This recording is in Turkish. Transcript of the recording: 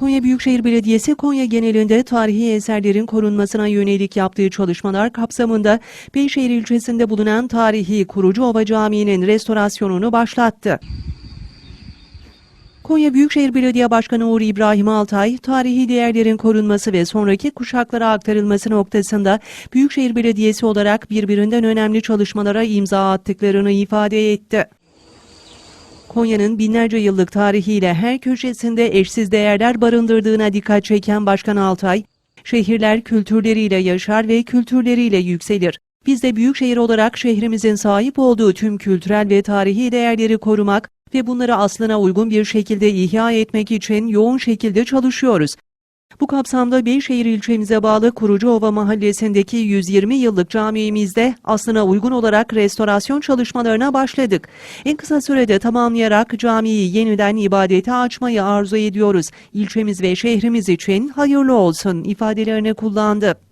Konya Büyükşehir Belediyesi Konya genelinde tarihi eserlerin korunmasına yönelik yaptığı çalışmalar kapsamında Beyşehir ilçesinde bulunan tarihi Kurucuova Camii'nin restorasyonunu başlattı. Konya Büyükşehir Belediye Başkanı Uğur İbrahim Altay, tarihi değerlerin korunması ve sonraki kuşaklara aktarılması noktasında Büyükşehir Belediyesi olarak birbirinden önemli çalışmalara imza attıklarını ifade etti. Konya'nın binlerce yıllık tarihiyle her köşesinde eşsiz değerler barındırdığına dikkat çeken Başkan Altay, şehirler kültürleriyle yaşar ve kültürleriyle yükselir. Biz de büyükşehir olarak şehrimizin sahip olduğu tüm kültürel ve tarihi değerleri korumak ve bunları aslına uygun bir şekilde ihya etmek için yoğun şekilde çalışıyoruz. Bu kapsamda Beyşehir ilçemize bağlı Kurucuova mahallesindeki 120 yıllık camimizde aslına uygun olarak restorasyon çalışmalarına başladık. En kısa sürede tamamlayarak camiyi yeniden ibadete açmayı arzu ediyoruz. İlçemiz ve şehrimiz için hayırlı olsun ifadelerini kullandı.